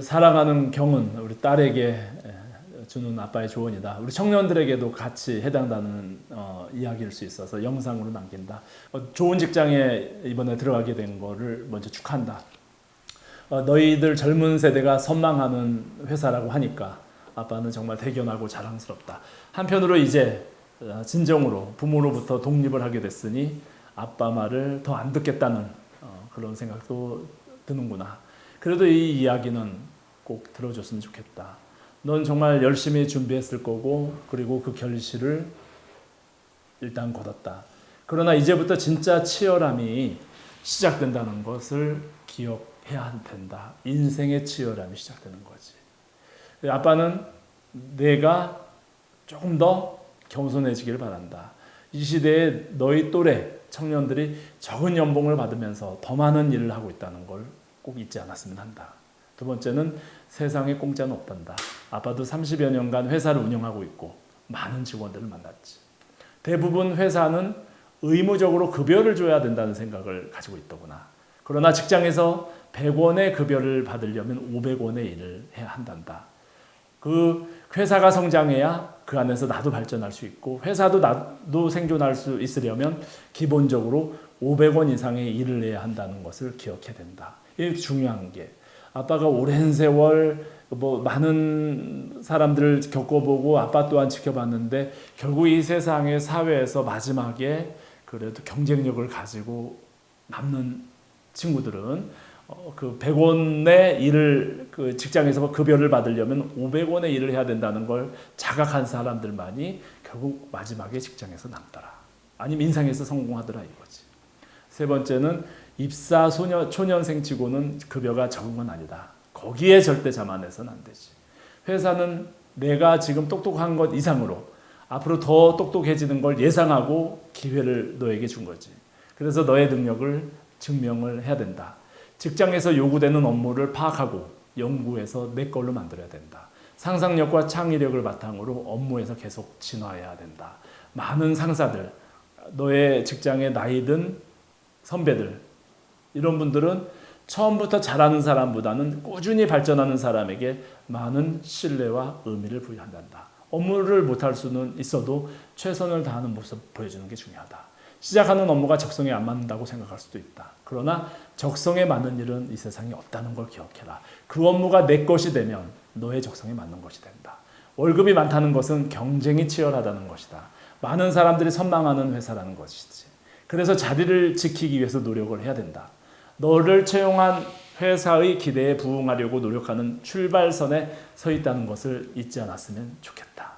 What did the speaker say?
그 사랑하는 경은 우리 딸에게 에, 주는 아빠의 조언이다. 우리 청년들에게도 같이 해당되는 어, 이야기일 수 있어서 영상으로 남긴다. 어, 좋은 직장에 이번에 들어가게 된 거를 먼저 축하한다. 어, 너희들 젊은 세대가 선망하는 회사라고 하니까 아빠는 정말 대견하고 자랑스럽다. 한편으로 이제 어, 진정으로 부모로부터 독립을 하게 됐으니 아빠 말을 더 안 듣겠다는 어, 그런 생각도 드는구나. 그래도 이 이야기는 꼭 들어줬으면 좋겠다. 넌 정말 열심히 준비했을 거고 그리고 그 결실을 일단 거뒀다. 그러나 이제부터 진짜 치열함이 시작된다는 것을 기억해야 된다. 인생의 치열함이 시작되는 거지. 아빠는 내가 조금 더 겸손해지기를 바란다. 이 시대에 너희 또래 청년들이 적은 연봉을 받으면서 더 많은 일을 하고 있다는 걸 꼭 잊지 않았으면 한다. 두 번째는 세상에 공짜는 없단다. 아빠도 30여 년간 회사를 운영하고 있고 많은 직원들을 만났지. 대부분 회사는 의무적으로 급여를 줘야 된다는 생각을 가지고 있더구나. 그러나 직장에서 100원의 급여를 받으려면 500원의 일을 해야 한단다. 그 회사가 성장해야 그 안에서 나도 발전할 수 있고 회사도 나도 생존할 수 있으려면 기본적으로 500원 이상의 일을 해야 한다는 것을 기억해야 된다. 이게 중요한 게 아빠가 오랜 세월 뭐 많은 사람들을 겪어보고 아빠 또한 지켜봤는데 결국 이 세상의 사회에서 마지막에 그래도 경쟁력을 가지고 남는 친구들은 어, 그 100원의 일을 그 직장에서 급여를 받으려면 500원의 일을 해야 된다는 걸 자각한 사람들만이 결국 마지막에 직장에서 남더라. 아니면 인상에서 성공하더라 이거지. 세 번째는 입사 소녀, 초년생 치고는 급여가 적은 건 아니다. 거기에 절대 자만해서는 안 되지. 회사는 내가 지금 똑똑한 것 이상으로 앞으로 더 똑똑해지는 걸 예상하고 기회를 너에게 준 거지. 그래서 너의 능력을 증명을 해야 된다. 직장에서 요구되는 업무를 파악하고 연구해서 내 걸로 만들어야 된다. 상상력과 창의력을 바탕으로 업무에서 계속 진화해야 된다. 많은 상사들, 너의 직장의 나이든 선배들, 이런 분들은 처음부터 잘하는 사람보다는 꾸준히 발전하는 사람에게 많은 신뢰와 의미를 부여한다. 업무를 못할 수는 있어도 최선을 다하는 모습 보여주는 게 중요하다. 시작하는 업무가 적성에 안 맞는다고 생각할 수도 있다. 그러나 적성에 맞는 일은 이 세상에 없다는 걸 기억해라. 그 업무가 내 것이 되면 너의 적성에 맞는 것이 된다. 월급이 많다는 것은 경쟁이 치열하다는 것이다. 많은 사람들이 선망하는 회사라는 것이지. 그래서 자리를 지키기 위해서 노력을 해야 된다. 너를 채용한 회사의 기대에 부응하려고 노력하는 출발선에 서 있다는 것을 잊지 않았으면 좋겠다.